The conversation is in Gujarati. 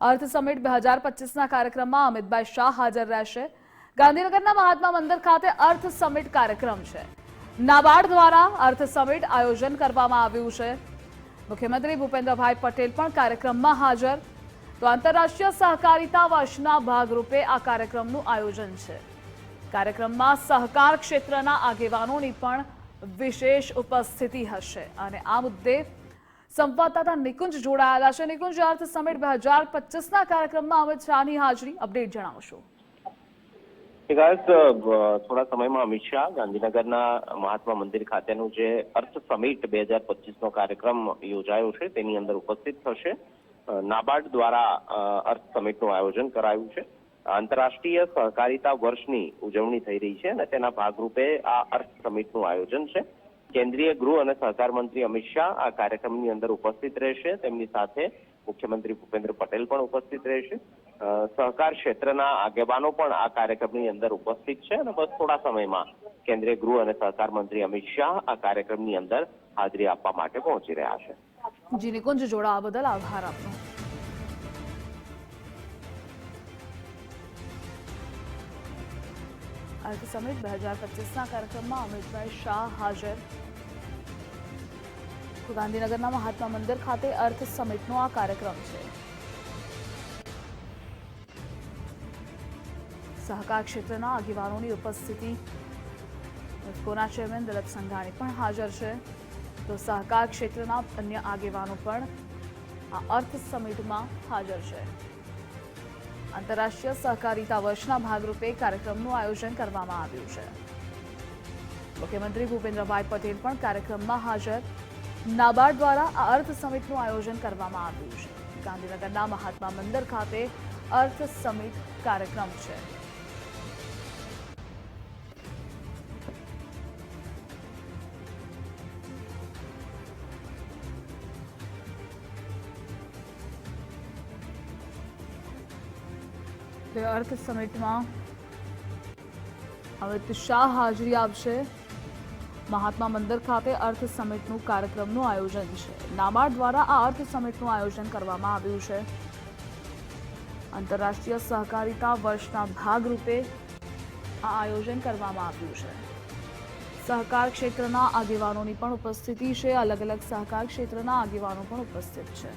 અર્થ સમિટ બે હજાર પચીસના કાર્યક્રમમાં અમિતભાઈ શાહ હાજર રહેશે. ગાંધીનગરના મહાત્મા મંદિર ખાતે અર્થ સમિટ કાર્યક્રમ છે. નાબાર્ડ દ્વારા અર્થ સમિટ આયોજન કરવામાં આવ્યું છે. મુખ્યમંત્રી ભૂપેન્દ્રભાઈ પટેલ પણ કાર્યક્રમમાં હાજર. તો આંતરરાષ્ટ્રીય સહકારિતા વર્ષના ભાગરૂપે આ કાર્યક્રમનું આયોજન છે. કાર્યક્રમમાં સહકાર ક્ષેત્રના આગેવાનોની પણ વિશેષ ઉપસ્થિતિ હશે. અને આ મુદ્દે સંવાદદાતા નિકુંજ જોડાયેલા છે. નિકુંજ અર્થ સમિટ બે હજાર પચીસના કાર્યક્રમમાં અમિત શાહની હાજરી અપડેટ જણાવશો. થોડા સમયમાં અમિત શાહ ગાંધીનગરના મહાત્મા મંદિર ખાતેનું જે અર્થ સમિટ બે હજાર પચીસનો કાર્યક્રમ યોજાયો છે, તેની અંદર ઉપસ્થિત થશે. નાબાર્ડ દ્વારા અર્થ સમિટનું આયોજન કરાયું છે. આંતરરાષ્ટ્રીય સહકારિતા વર્ષની ઉજવણી થઈ રહી છે અને તેના ભાગરૂપે આ અર્થ સમિટનું આયોજન છે. કેન્દ્રીય ગૃહ અને સહકાર મંત્રી અમિત શાહ આ કાર્યક્રમની અંદર ઉપસ્થિત રહેશે. તેમની સાથે મુખ્યમંત્રી ભૂપેન્દ્ર પટેલ પણ ઉપસ્થિત રહેશે. સહકાર ક્ષેત્રના આગેવાનો પણ આ કાર્યક્રમની અંદર ઉપસ્થિત છે અને બસ થોડા સમયમાં કેન્દ્રીય ગૃહ અને સહકાર મંત્રી અમિત શાહ આ કાર્યક્રમની અંદર હાજરી આપવા માટે પહોંચી રહ્યા છે. જી જોડાવા બદલ આભાર આપનો. અર્થ સમિટ બે હજાર પચીસના કાર્યક્રમમાં અમિતભાઈ શાહ હાજર. ગાંધીનગરના મહાત્મા મંદિર ખાતે અર્થ સમિટનો આ કાર્યક્રમ છે. સહકાર ક્ષેત્રના આગેવાનોની ઉપસ્થિતિ. ઇફકોના ચેરમેન દલત સંઘાણી પણ હાજર છે. તો સહકાર ક્ષેત્રના અન્ય આગેવાનો પણ આ અર્થ સમિટમાં હાજર છે. આંતરરાષ્ટ્રીય સહકારિતા વર્ષના ભાગરૂપે કાર્યક્રમનું આયોજન કરવામાં આવ્યું છે. મુખ્યમંત્રી ભૂપેન્દ્રભાઈ પટેલ પણ કાર્યક્રમમાં હાજર. નાબાર્ડ દ્વારા આ અર્થ સમિટનું આયોજન કરવામાં આવ્યું છે. ગાંધીનગરના મહાત્મા મંદિર ખાતે અર્થ સમિટ કાર્યક્રમ છે. અર્થ સમિટમાં અમિત શાહ હાજરી આપશે મહાત્મા મંદિર ખાતે અર્થ સમિટનું કાર્યક્રમનું આયોજન છે નાબાર્ડ દ્વારા આ અર્થ સમિટનું આયોજન કરવામાં આવ્યું છે આંતરરાષ્ટ્રીય સહકારિતા વર્ષના ભાગરૂપે આ આયોજન કરવામાં આવ્યું છે સહકાર ક્ષેત્રના આગેવાનોની પણ ઉપસ્થિતિ છે અલગ અલગ સહકાર ક્ષેત્રના આગેવાનો પણ ઉપસ્થિત છે